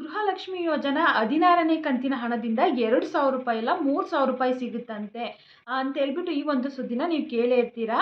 ಗೃಹಲಕ್ಷ್ಮಿ ಯೋಜನಾ ಹದಿನಾರನೇ ಕಂತಿನ ಹಣದಿಂದ ಎರಡು ಸಾವಿರ ರೂಪಾಯಿ ಇಲ್ಲ ಮೂರು ಸಾವಿರ ರೂಪಾಯಿ ಸಿಗುತ್ತಂತೆ. ಅಂತ ಹೇಳ್ಬಿಟ್ಟು ಈ ಒಂದು ಸುದ್ದಿನ ನೀವು ಕೇಳೇ ಇರ್ತೀರಾ?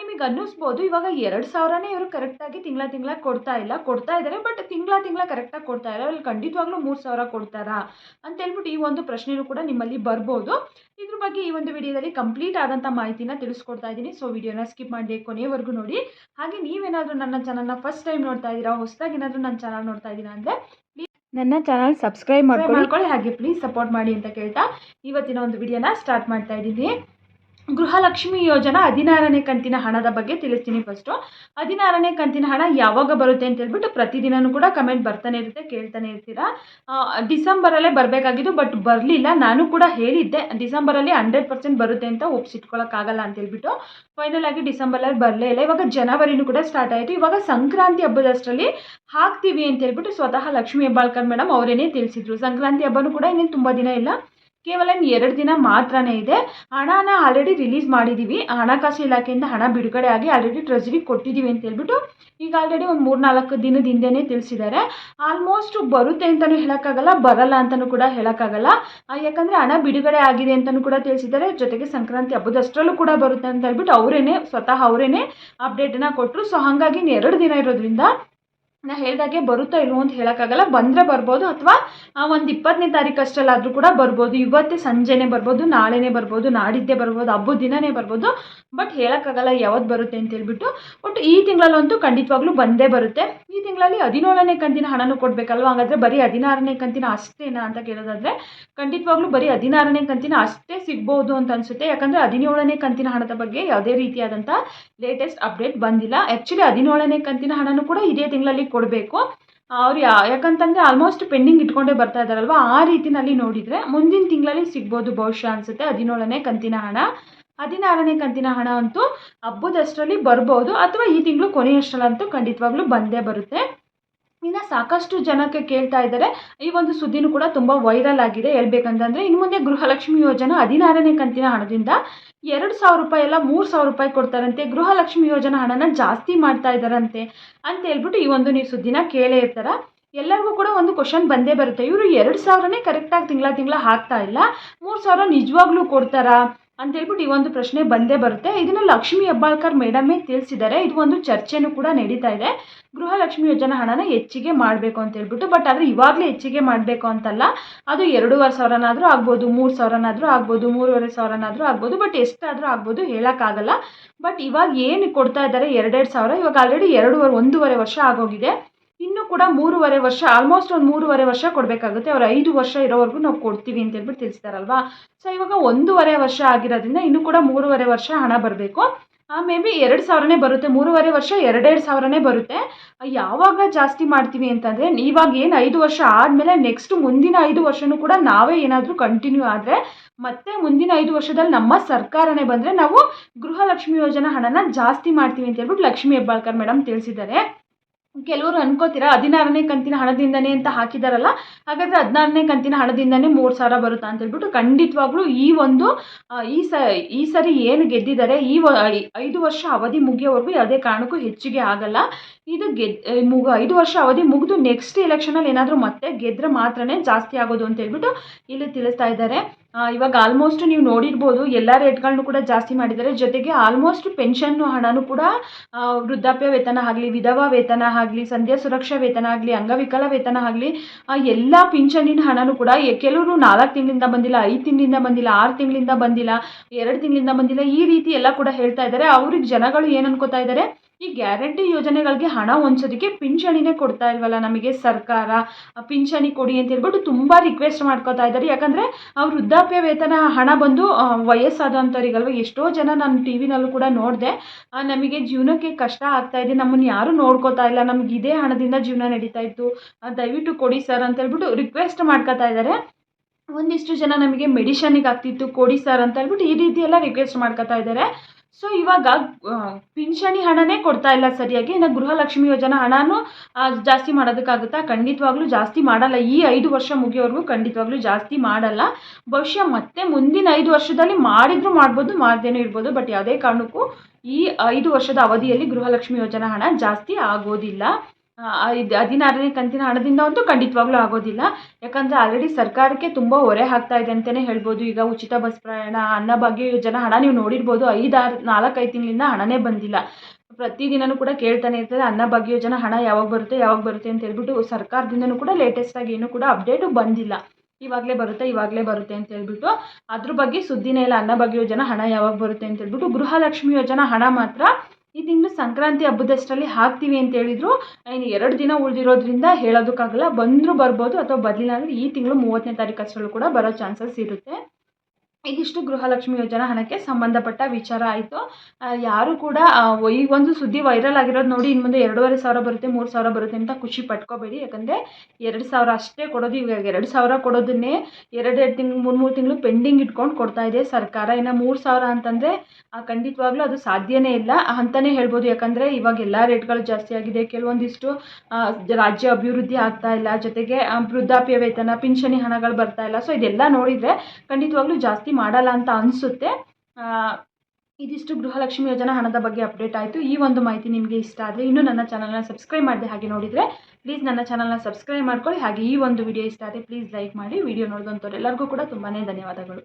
ನಿಮಗೆ ಅನ್ನಿಸ್ಬೋದು, ಇವಾಗ ಎರಡು ಸಾವಿರನೇ ಇವರು ಕರೆಕ್ಟಾಗಿ ತಿಂಗಳ ತಿಂಗಳ ಕೊಡ್ತಾ ಇಲ್ಲ, ಕೊಡ್ತಾ ಇದ್ದಾರೆ ಬಟ್ ತಿಂಗಳ ತಿಂಗಳ ಕರೆಕ್ಟಾಗಿ ಕೊಡ್ತಾ ಇಲ್ಲ ಅಲ್ಲಿ ಖಂಡಿತವಾಗ್ಲೂ ಮೂರು ಸಾವಿರ ಕೊಡ್ತಾರಾ? ಅಂತ ಹೇಳ್ಬಿಟ್ಟು ಈ ಒಂದು ಪ್ರಶ್ನೆನೂ ಕೂಡ ನಿಮ್ಮಲ್ಲಿ ಬರ್ಬೋದು. ಇದ್ರ ಬಗ್ಗೆ ಈ ಒಂದು ವಿಡಿಯೋದಲ್ಲಿ ಕಂಪ್ಲೀಟ್ ಆದಂಥ ಮಾಹಿತಿನ ತಿಳಿಸ್ಕೊಡ್ತಾ ಇದ್ದೀನಿ. ಸೊ ವಿಡಿಯೋನ ಸ್ಕಿಪ್ ಮಾಡಿ ಕೊನೆಯವರೆಗೂ ನೋಡಿ. ಹಾಗೆ ನೀವೇನಾದರೂ ನನ್ನ ಚಾನಲ್ನ ಫಸ್ಟ್ ಟೈಮ್ ನೋಡ್ತಾ ಇದ್ದೀರಾ, ಹೊಸದಾಗಿ ಏನಾದರೂ ನನ್ನ ಚಾನಲ್ ನೋಡ್ತಾ ಇದ್ದೀರಾ ಅಂದರೆ ನನ್ನ ಚಾನಲ್ ಸಬ್ಸ್ಕ್ರೈಬ್ ಮಾಡ್ಕೊಳ್ಳಿ. ಹಾಗೆ ಪ್ಲೀಸ್ ಸಪೋರ್ಟ್ ಮಾಡಿ ಅಂತ ಕೇಳ್ತಾ ಇವತ್ತಿನ ಒಂದು ವಿಡಿಯೋನ ಸ್ಟಾರ್ಟ್ ಮಾಡ್ತಾ ಇದ್ದೀನಿ. ಗೃಹಲಕ್ಷ್ಮಿ ಯೋಜನಾ ಹದಿನಾರನೇ ಕಂತಿನ ಹಣದ ಬಗ್ಗೆ ತಿಳಿಸ್ತೀನಿ ಫಸ್ಟು ಹದಿನಾರನೇ ಕಂತಿನ ಹಣ ಯಾವಾಗ ಬರುತ್ತೆ ಅಂತ ಹೇಳ್ಬಿಟ್ಟು ಪ್ರತಿದಿನವೂ ಕೂಡ ಕಮೆಂಟ್ ಬರ್ತಾನೆ ಇರುತ್ತೆ, ಕೇಳ್ತಾನೆ ಇರ್ತೀರಾ? ಡಿಸೆಂಬರಲ್ಲೇ ಬರಬೇಕಾಗಿದ್ದು ಬಟ್ ಬರಲಿಲ್ಲ. ನಾನು ಕೂಡ ಹೇಳಿದ್ದೆ, ಡಿಸೆಂಬರಲ್ಲಿ ಹಂಡ್ರೆಡ್ ಪರ್ಸೆಂಟ್ ಬರುತ್ತೆ ಅಂತ ಒಪ್ಸಿಟ್ಕೊಳ್ಳೋಕ್ಕಾಗಲ್ಲ ಅಂತ ಹೇಳ್ಬಿಟ್ಟು. ಫೈನಲ್ ಆಗಿ ಡಿಸೆಂಬರಲ್ಲಿ ಬರಲೇ ಇಲ್ಲ. ಇವಾಗ ಜನವರಿನೂ ಕೂಡ ಸ್ಟಾರ್ಟ್ ಆಯಿತು. ಇವಾಗ ಸಂಕ್ರಾಂತಿ ಹಬ್ಬದಷ್ಟರಲ್ಲಿ ಹಾಕ್ತೀವಿ ಅಂತ ಹೇಳ್ಬಿಟ್ಟು ಸ್ವತಃ ಲಕ್ಷ್ಮೀ ಹೆಬ್ಬಾಳ್ಕರ್ ಮೇಡಮ್ ಅವರೇನೇ ತಿಳಿಸಿದ್ರು. ಸಂಕ್ರಾಂತಿ ಹಬ್ಬನೂ ಕೂಡ ಇನ್ನೇನು ತುಂಬ ದಿನ ಇಲ್ಲ. ಕೇವಲ ಎರಡು ದಿನ ಮಾತ್ರನೇ ಇದೆ. ಹಣನ ಆಲ್ರೆಡಿ ರಿಲೀಸ್ ಮಾಡಿದ್ದೀವಿ ಹಣಕಾಸು ಇಲಾಖೆಯಿಂದ ಹಣ ಬಿಡುಗಡೆ ಆಗಿ ಆಲ್ರೆಡಿ ಟ್ರೆಜರಿಗೆ ಕೊಟ್ಟಿದ್ದೀವಿ ಅಂತ ಹೇಳ್ಬಿಟ್ಟು ಈಗ ಆಲ್ರೆಡಿ ಒಂದು ಮೂರು ನಾಲ್ಕು ದಿನದ ಹಿಂದೆನೇ ತಿಳಿಸಿದ್ದಾರೆ. ಆಲ್ಮೋಸ್ಟ್ ಬರುತ್ತೆ ಅಂತಲೂ ಹೇಳೋಕ್ಕಾಗಲ್ಲ, ಬರಲ್ಲ ಅಂತಲೂ ಕೂಡ ಹೇಳೋಕ್ಕಾಗಲ್ಲ. ಯಾಕಂದರೆ ಹಣ ಬಿಡುಗಡೆ ಆಗಿದೆ ಅಂತಲೂ ಕೂಡ ತಿಳಿಸಿದ್ದಾರೆ. ಜೊತೆಗೆ ಸಂಕ್ರಾಂತಿ ಹಬ್ಬದಷ್ಟರಲ್ಲೂ ಕೂಡ ಬರುತ್ತೆ ಅಂತ ಹೇಳ್ಬಿಟ್ಟು ಅವರೇನೆ, ಸ್ವತಃ ಅವರೇನೆ ಅಪ್ಡೇಟನ್ನು ಕೊಟ್ಟರು ಸೊ ಹಾಗಾಗಿ ಎರಡು ದಿನ ಇರೋದ್ರಿಂದ ನಾ ಹೇಳ್ದಾಗೆ ಬರುತ್ತಾ ಇಲ್ವೋ ಅಂತ ಹೇಳೋಕ್ಕಾಗಲ್ಲ. ಬಂದರೆ ಬರ್ಬೋದು ಅಥವಾ ಒಂದು ಇಪ್ಪತ್ತನೇ ತಾರೀಕು ಅಷ್ಟರಲ್ಲಾದರೂ ಕೂಡ ಬರ್ಬೋದು. ಇವತ್ತೇ ಸಂಜೆನೇ ಬರ್ಬೋದು, ನಾಳೆನೇ ಬರ್ಬೋದು, ನಾಡಿದ್ದೇ ಬರ್ಬೋದು, ಹಬ್ಬದ ದಿನನೇ ಬರ್ಬೋದು. ಬಟ್ ಹೇಳೋಕ್ಕಾಗಲ್ಲ ಯಾವತ್ತು ಬರುತ್ತೆ ಅಂತ ಹೇಳ್ಬಿಟ್ಟು. ಬಟ್ ಈ ತಿಂಗಳಲ್ಲಂತೂ ಖಂಡಿತವಾಗ್ಲೂ ಬಂದೇ ಬರುತ್ತೆ. ಈ ತಿಂಗಳಲ್ಲಿ ಹದಿನೇಳನೇ ಕಂತಿನ ಹಣನೂ ಕೊಡಬೇಕಲ್ವ? ಹಾಗಾದರೆ ಬರೀ ಹದಿನಾರನೇ ಕಂತಿನ ಅಷ್ಟೇನಾ ಅಂತ ಕೇಳೋದಾದರೆ, ಖಂಡಿತವಾಗ್ಲೂ ಬರೀ ಹದಿನಾರನೇ ಕಂತಿನ ಅಷ್ಟೇ ಸಿಗ್ಬೋದು ಅಂತ ಅನಿಸುತ್ತೆ. ಯಾಕಂದರೆ ಹದಿನೇಳನೇ ಕಂತಿನ ಹಣದ ಬಗ್ಗೆ ಯಾವುದೇ ರೀತಿಯಾದಂಥ ಲೇಟೆಸ್ಟ್ ಅಪ್ಡೇಟ್ ಬಂದಿಲ್ಲ. ಆ್ಯಕ್ಚುಲಿ ಹದಿನೇಳನೇ ಕಂತಿನ ಹಣನೂ ಕೂಡ ಇದೇ ತಿಂಗಳಲ್ಲಿ ಕೊಡಬೇಕು. ಅವ್ರು ಯಾ, ಯಾಕಂತಂದರೆ ಆಲ್ಮೋಸ್ಟ್ ಪೆಂಡಿಂಗ್ ಇಟ್ಕೊಂಡೇ ಬರ್ತಾ ಇದ್ದಾರಲ್ವ? ಆ ರೀತಿನಲ್ಲಿ ನೋಡಿದರೆ ಮುಂದಿನ ತಿಂಗಳಲ್ಲಿ ಸಿಗ್ಬೋದು ಬಹುಶಃ ಅನಿಸುತ್ತೆ. ಹದಿನೇಳನೇ ಕಂತಿನ ಹಣ. ಹದಿನಾರನೇ ಕಂತಿನ ಹಣ ಅಂತೂ ಹಬ್ಬದಷ್ಟರಲ್ಲಿ ಬರ್ಬೋದು. ಅಥವಾ ಈ ತಿಂಗಳು ಕೊನೆಯಷ್ಟರಲ್ಲಂತೂ ಖಂಡಿತವಾಗ್ಲೂ ಬಂದೇ ಬರುತ್ತೆ. ಇನ್ನು ಸಾಕಷ್ಟು ಜನಕ್ಕೆ ಕೇಳ್ತಾ ಇದ್ದಾರೆ. ಈ ಒಂದು ಸುದ್ದಿನೂ ಕೂಡ ತುಂಬ ವೈರಲ್ ಆಗಿದೆ. ಹೇಳ್ಬೇಕಂತಂದರೆ ಇನ್ನು ಮುಂದೆ ಗೃಹಲಕ್ಷ್ಮಿ ಯೋಜನಾ ಹದಿನಾರನೇ ಕಂತಿನ ಹಣದಿಂದ ಎರಡು ಸಾವಿರ ರೂಪಾಯಿ ಎಲ್ಲ ಮೂರು ಸಾವಿರ ರೂಪಾಯಿ ಕೊಡ್ತಾರಂತೆ. ಗೃಹಲಕ್ಷ್ಮಿ ಯೋಜನಾ ಹಣನ ಜಾಸ್ತಿ ಮಾಡ್ತಾ ಇದ್ದಾರಂತೆ ಅಂತ ಹೇಳ್ಬಿಟ್ಟು ಈ ಒಂದು ನೀವು ಸುದ್ದಿನ ಕೇಳೇ ಇರ್ತಾರ. ಎಲ್ಲರಿಗೂ ಕೂಡ ಒಂದು ಕ್ವಶನ್ ಬಂದೇ ಬರುತ್ತೆ. ಇವರು ಎರಡು ಸಾವಿರನೇ ಕರೆಕ್ಟಾಗಿ ತಿಂಗಳ ತಿಂಗಳ ಹಾಕ್ತಾ ಇಲ್ಲ. ಮೂರು ಸಾವಿರ ನಿಜವಾಗ್ಲೂ ಕೊಡ್ತಾರಾ? ಅಂತ ಹೇಳ್ಬಿಟ್ಟು ಈ ಒಂದು ಪ್ರಶ್ನೆ ಬಂದೇ ಬರುತ್ತೆ. ಇದನ್ನು ಲಕ್ಷ್ಮೀ ಹೆಬ್ಬಾಳ್ಕರ್ ಮೇಡಮೇ ತಿಳಿಸಿದ್ದಾರೆ. ಇದು ಒಂದು ಚರ್ಚೆನೂ ಕೂಡ ನಡೀತಾ ಇದೆ. ಗೃಹಲಕ್ಷ್ಮಿ ಯೋಜನಾ ಹಣನ ಹೆಚ್ಚಿಗೆ ಮಾಡಬೇಕು ಅಂತ ಹೇಳ್ಬಿಟ್ಟು, ಬಟ್ ಆದರೆ ಇವಾಗಲೇ ಹೆಚ್ಚಿಗೆ ಮಾಡಬೇಕು ಅಂತಲ್ಲ. ಅದು ಎರಡೂವರೆ ಸಾವಿರನಾದರೂ ಆಗ್ಬೋದು, ಮೂರು ಸಾವಿರನಾದರೂ ಆಗ್ಬೋದು, ಮೂರುವರೆ ಸಾವಿರನಾದರೂ ಆಗ್ಬೋದು, ಬಟ್ ಎಷ್ಟಾದರೂ ಆಗ್ಬೋದು ಹೇಳೋಕ್ಕಾಗಲ್ಲ. ಬಟ್ ಇವಾಗ ಏನು ಕೊಡ್ತಾ ಇದ್ದಾರೆ? ಎರಡೆರಡು ಸಾವಿರ. ಇವಾಗ ಆಲ್ರೆಡಿ ಎರಡೂವರೆ, ಒಂದೂವರೆ ವರ್ಷ ಆಗೋಗಿದೆ. ಇನ್ನೂ ಕೂಡ ಮೂರುವರೆ ವರ್ಷ ಆಲ್ಮೋಸ್ಟ್ ಒಂದು ಮೂರುವರೆ ವರ್ಷ ಕೊಡಬೇಕಾಗುತ್ತೆ. ಅವ್ರು ಐದು ವರ್ಷ ಇರೋವರೆಗೂ ನಾವು ಕೊಡ್ತೀವಿ ಅಂತ ಹೇಳ್ಬಿಟ್ಟು ತಿಳಿಸ್ತಾರಲ್ವಾ? ಸೊ ಇವಾಗ ಒಂದೂವರೆ ವರ್ಷ ಆಗಿರೋದ್ರಿಂದ ಇನ್ನೂ ಕೂಡ ಮೂರುವರೆ ವರ್ಷ ಹಣ ಬರಬೇಕು. ಮೇ ಬಿ ಎರಡು ಸಾವಿರನೇ ಬರುತ್ತೆ. ಮೂರುವರೆ ವರ್ಷ ಎರಡೆರಡು ಸಾವಿರನೇ ಬರುತ್ತೆ. ಯಾವಾಗ ಜಾಸ್ತಿ ಮಾಡ್ತೀವಿ ಅಂತಂದರೆ, ಇವಾಗ ಏನು ಐದು ವರ್ಷ ಆದಮೇಲೆ ನೆಕ್ಸ್ಟ್ ಮುಂದಿನ ಐದು ವರ್ಷನೂ ಕೂಡ ನಾವೇ ಏನಾದರೂ ಕಂಟಿನ್ಯೂ ಆದರೆ, ಮತ್ತೆ ಮುಂದಿನ ಐದು ವರ್ಷದಲ್ಲಿ ನಮ್ಮ ಸರ್ಕಾರನೇ ಬಂದರೆ ನಾವು ಗೃಹಲಕ್ಷ್ಮಿ ಯೋಜನಾ ಹಣನ ಜಾಸ್ತಿ ಮಾಡ್ತೀವಿ ಅಂತ ಹೇಳ್ಬಿಟ್ಟು ಲಕ್ಷ್ಮೀ ಹೆಬ್ಬಾಳ್ಕರ್ ಮೇಡಮ್ ತಿಳಿಸಿದ್ದಾರೆ. ಕೆಲವರು ಅನ್ಕೋತೀರಾ, ಹದಿನಾರನೇ ಕಂತಿನ ಹಣದಿಂದನೇ ಅಂತ ಹಾಕಿದಾರಲ್ಲ, ಹಾಗಾದರೆ ಹದಿನಾರನೇ ಕಂತಿನ ಹಣದಿಂದನೇ ಮೂರು ಸಾವಿರ ಬರುತ್ತಾ ಅಂತ ಹೇಳ್ಬಿಟ್ಟು ಖಂಡಿತವಾಗ್ಲೂ ಈ ಒಂದು ಈ ಸ, ಈ ಸರಿ ಏನು ಗೆದ್ದಿದ್ದಾರೆ, ಈ ಐದು ವರ್ಷ ಅವಧಿ ಮುಗಿಯೋವರೆಗೂ ಯಾವುದೇ ಕಾರಣಕ್ಕೂ ಹೆಚ್ಚಿಗೆ ಆಗಲ್ಲ. ಇದು ಗೆದ್ ಮುಗ, ಐದು ವರ್ಷ ಅವಧಿ ಮುಗಿದು ನೆಕ್ಸ್ಟ್ ಎಲೆಕ್ಷನಲ್ಲಿ ಏನಾದರೂ ಮತ್ತೆ ಗೆದ್ದರೆ ಮಾತ್ರನೇ ಜಾಸ್ತಿ ಆಗೋದು ಅಂತ ಹೇಳ್ಬಿಟ್ಟು ಇಲ್ಲಿ ತಿಳಿಸ್ತಾ ಇದ್ದಾರೆ. ಇವಾಗ ಆಲ್ಮೋಸ್ಟ್ ನೀವು ನೋಡಿರ್ಬೋದು ಎಲ್ಲ ರೇಟ್ಗಳನ್ನು ಕೂಡ ಜಾಸ್ತಿ ಮಾಡಿದ್ದಾರೆ. ಜೊತೆಗೆ ಆಲ್ಮೋಸ್ಟ್ ಪೆನ್ಷನ್ ಹಣನೂ ಕೂಡ ವೃದ್ಧಾಪ್ಯ ವೇತನ ಆಗಲಿ, ವಿಧವಾ ವೇತನ ಆಗಲಿ, ಸಂಧ್ಯಾ ಸುರಕ್ಷಾ ವೇತನ ಆಗಲಿ, ಅಂಗವಿಕಲ ವೇತನ ಆಗಲಿ ಎಲ್ಲ ಪಿಂಚಣಿನ ಹಣನೂ ಕೂಡ ಕೆಲವರು ನಾಲ್ಕು ತಿಂಗಳಿಂದ ಬಂದಿಲ್ಲ, ಐದು ತಿಂಗಳಿಂದ ಬಂದಿಲ್ಲ, ಆರು ತಿಂಗಳಿಂದ ಬಂದಿಲ್ಲ, ಎರಡು ತಿಂಗಳಿಂದ ಬಂದಿಲ್ಲ, ಈ ರೀತಿ ಎಲ್ಲ ಕೂಡ ಹೇಳ್ತಾ ಇದ್ದಾರೆ. ಅವ್ರಿಗೆ ಜನಗಳು ಏನು ಅನ್ಕೋತಾ ಇದ್ದಾರೆ? ಈ ಗ್ಯಾರಂಟಿ ಯೋಜನೆಗಳಿಗೆ ಹಣ ಹೊಂಚೋದಕ್ಕೆ ಪಿಂಚಣಿನೇ ಕೊಡ್ತಾ ಇಲ್ವಲ್ಲ ನಮಗೆ ಸರ್ಕಾರ? ಪಿಂಚಣಿ ಕೊಡಿ ಅಂತ ಹೇಳ್ಬಿಟ್ಟು ತುಂಬ ರಿಕ್ವೆಸ್ಟ್ ಮಾಡ್ಕೋತಾ ಇದ್ದಾರೆ. ಯಾಕಂದರೆ ಆ ವೃದ್ಧಾಪ್ಯ ವೇತನ ಹಣ ಬಂದು ವಯಸ್ಸಾದಂಥವರಿಗಲ್ವ ಎಷ್ಟೋ ಜನ ನಾನು ಟಿ ವಿನಲ್ಲೂ ಕೂಡ ನೋಡಿದೆ. ನಮಗೆ ಜೀವನಕ್ಕೆ ಕಷ್ಟ ಆಗ್ತಾ ಇದೆ. ನಮ್ಮನ್ನು ಯಾರೂ ನೋಡ್ಕೋತಾ ಇಲ್ಲ. ನಮ್ಗೆ ಇದೇ ಹಣದಿಂದ ಜೀವನ ನಡೀತಾ ಇತ್ತು. ದಯವಿಟ್ಟು ಕೊಡಿ ಸರ್ ಅಂತ ಹೇಳ್ಬಿಟ್ಟು ರಿಕ್ವೆಸ್ಟ್ ಮಾಡ್ಕೋತಾ ಇದ್ದಾರೆ. ಒಂದಿಷ್ಟು ಜನ ನಮಗೆ ಮೆಡಿಷನಿಗೆ ಆಗ್ತಿತ್ತು. ಕೊಡಿ ಸರ್ ಅಂತ ಹೇಳ್ಬಿಟ್ಟು ಈ ರೀತಿ ಎಲ್ಲ ರಿಕ್ವೆಸ್ಟ್ ಮಾಡ್ಕೋತಾ ಇದ್ದಾರೆ. ಸೊ ಇವಾಗ ಪಿಂಚಣಿ ಹಣನೇ ಕೊಡ್ತಾ ಇಲ್ಲ ಸರಿಯಾಗಿ. ಇನ್ನು ಗೃಹಲಕ್ಷ್ಮಿ ಯೋಜನಾ ಹಣನೂ ಜಾಸ್ತಿ ಮಾಡೋದಕ್ಕಾಗುತ್ತಾ? ಖಂಡಿತವಾಗ್ಲೂ ಜಾಸ್ತಿ ಮಾಡಲ್ಲ. ಈ ಐದು ವರ್ಷ ಮುಗಿಯೋವರೆಗೂ ಖಂಡಿತವಾಗ್ಲೂ ಜಾಸ್ತಿ ಮಾಡಲ್ಲ. ಬಹುಶಃ ಮತ್ತೆ ಮುಂದಿನ ಐದು ವರ್ಷದಲ್ಲಿ ಮಾಡಿದರೂ ಮಾಡ್ಬೋದು, ಮಾಡ್ದೇನೂ ಇರ್ಬೋದು. ಬಟ್ ಯಾವುದೇ ಕಾರಣಕ್ಕೂ ಈ ಐದು ವರ್ಷದ ಅವಧಿಯಲ್ಲಿ ಗೃಹಲಕ್ಷ್ಮಿ ಯೋಜನಾ ಹಣ ಜಾಸ್ತಿ ಆಗೋದಿಲ್ಲ. ಇದು ಹದಿನಾರನೇ ಕಂತಿನ ಹಣದಿಂದ ಅಂತೂ ಖಂಡಿತವಾಗ್ಲೂ ಆಗೋದಿಲ್ಲ. ಯಾಕಂದರೆ ಆಲ್ರೆಡಿ ಸರ್ಕಾರಕ್ಕೆ ತುಂಬ ಹೊರೆ ಆಗ್ತಾ ಇದೆ ಅಂತಲೇ ಹೇಳ್ಬೋದು. ಈಗ ಉಚಿತ ಬಸ್ ಪ್ರಯಾಣ ಅನ್ನಭಾಗ್ಯ ಯೋಜನೆ ಹಣ ನೀವು ನೋಡಿರ್ಬೋದು. ಐದಾರು, ನಾಲ್ಕೈದು ತಿಂಗಳಿಂದ ಹಣನೇ ಬಂದಿಲ್ಲ. ಪ್ರತಿದಿನನೂ ಕೂಡ ಕೇಳ್ತಾನೆ ಇರ್ತದೆ ಅನ್ನಭಾಗ್ಯ ಯೋಜನೆ ಹಣ ಯಾವಾಗ ಬರುತ್ತೆ ಯಾವಾಗ ಬರುತ್ತೆ ಅಂತ ಹೇಳ್ಬಿಟ್ಟು ಸರ್ಕಾರದಿಂದನೂ ಕೂಡ ಲೇಟೆಸ್ಟಾಗಿ ಏನೂ ಕೂಡ ಅಪ್ಡೇಟು ಬಂದಿಲ್ಲ. ಇವಾಗಲೇ ಬರುತ್ತೆ ಇವಾಗಲೇ ಬರುತ್ತೆ ಅಂತ ಹೇಳ್ಬಿಟ್ಟು ಅದ್ರ ಬಗ್ಗೆ ಸುದ್ದಿನೇ ಇಲ್ಲ. ಅನ್ನಭಾಗ್ಯ ಯೋಜನೆ ಹಣ ಯಾವಾಗ ಬರುತ್ತೆ ಅಂತ ಹೇಳ್ಬಿಟ್ಟು ಗೃಹಲಕ್ಷ್ಮಿ ಯೋಜನಾ ಹಣ ಮಾತ್ರ ಈ ತಿಂಗಳು ಸಂಕ್ರಾಂತಿ ಹಬ್ಬದಷ್ಟರಲ್ಲಿ ಹಾಕ್ತೀವಿ ಅಂತ ಹೇಳಿದ್ರು. ಇನ್ನು ಎರಡು ದಿನ ಉಳಿದಿರೋದ್ರಿಂದ ಹೇಳೋದಕ್ಕಾಗಲ್ಲ. ಬಂದರೂ ಬರ್ಬೋದು ಅಥವಾ ಬರಲಿಲ್ಲ ಅಂದರೆ ಈ ತಿಂಗಳು ಮೂವತ್ತನೇ ತಾರೀಕು ಅಷ್ಟರಲ್ಲೂ ಕೂಡ ಬರೋ ಚಾನ್ಸಸ್ ಇರುತ್ತೆ. ಇದಿಷ್ಟು ಗೃಹಲಕ್ಷ್ಮಿ ಯೋಜನಾ ಹಣಕ್ಕೆ ಸಂಬಂಧಪಟ್ಟ ವಿಚಾರ ಆಯಿತು. ಯಾರು ಕೂಡ ಈ ಒಂದು ಸುದ್ದಿ ವೈರಲ್ ಆಗಿರೋದು ನೋಡಿ ಇನ್ನು ಮುಂದೆ ಎರಡೂವರೆ ಸಾವಿರ ಬರುತ್ತೆ, ಮೂರು ಸಾವಿರ ಬರುತ್ತೆ ಅಂತ ಖುಷಿ ಪಟ್ಕೋಬೇಡಿ. ಯಾಕಂದರೆ ಎರಡು ಸಾವಿರ ಅಷ್ಟೇ ಕೊಡೋದು, ಇವಾಗ ಎರಡು ಸಾವಿರ ಕೊಡೋದನ್ನೇ ಎರಡೆರಡು ತಿಂಗಳು ಮೂರು ಮೂರು ತಿಂಗಳು ಪೆಂಡಿಂಗ್ ಇಟ್ಕೊಂಡು ಕೊಡ್ತಾ ಇದೆ ಸರ್ಕಾರ. ಇನ್ನು ಮೂರು ಸಾವಿರ ಅಂತಂದರೆ ಖಂಡಿತವಾಗ್ಲೂ ಅದು ಸಾಧ್ಯನೇ ಇಲ್ಲ ಅಂತಲೇ ಹೇಳ್ಬೋದು. ಯಾಕಂದರೆ ಇವಾಗ ಎಲ್ಲ ರೇಟ್ಗಳು ಜಾಸ್ತಿ ಆಗಿದೆ. ಕೆಲವೊಂದಿಷ್ಟು ರಾಜ್ಯ ಅಭಿವೃದ್ಧಿ ಆಗ್ತಾ ಇಲ್ಲ. ಜೊತೆಗೆ ವೃದ್ಧಾಪ್ಯ ವೇತನ, ಪಿಂಚಣಿ ಹಣಗಳು ಬರ್ತಾ ಇಲ್ಲ. ಸೊ ಇದೆಲ್ಲ ನೋಡಿದರೆ ಖಂಡಿತವಾಗ್ಲೂ ಜಾಸ್ತಿ ಮಾಡಲ್ಲ ಅಂತ ಅನಿಸುತ್ತೆ. ಇದಿಷ್ಟು ಗೃಹಲಕ್ಷ್ಮಿ ಯೋಜನಾ ಹಣದ ಬಗ್ಗೆ ಅಪ್ಡೇಟ್ ಆಯಿತು. ಈ ಒಂದು ಮಾಹಿತಿ ನಿಮಗೆ ಇಷ್ಟ ಆದರೆ ಇನ್ನೂ ನನ್ನ ಚಾನಲ್ನ ಸಬ್ಸ್ಕ್ರೈಬ್ ಮಾಡಿದೆ ಹಾಗೆ ನೋಡಿದರೆ ಪ್ಲೀಸ್ ನನ್ನ ಚಾನಲ್ನ ಸಬ್ಸ್ಕ್ರೈಬ್ ಮಾಡ್ಕೊಳ್ಳಿ. ಹಾಗೆ ಈ ಒಂದು ವಿಡಿಯೋ ಇಷ್ಟ ಆದರೆ ಪ್ಲೀಸ್ ಲೈಕ್ ಮಾಡಿ. ವಿಡಿಯೋ ನೋಡಿದಂಥವ್ರು ಎಲ್ಲರಿಗೂ ಕೂಡ ತುಂಬಾ ಧನ್ಯವಾದಗಳು.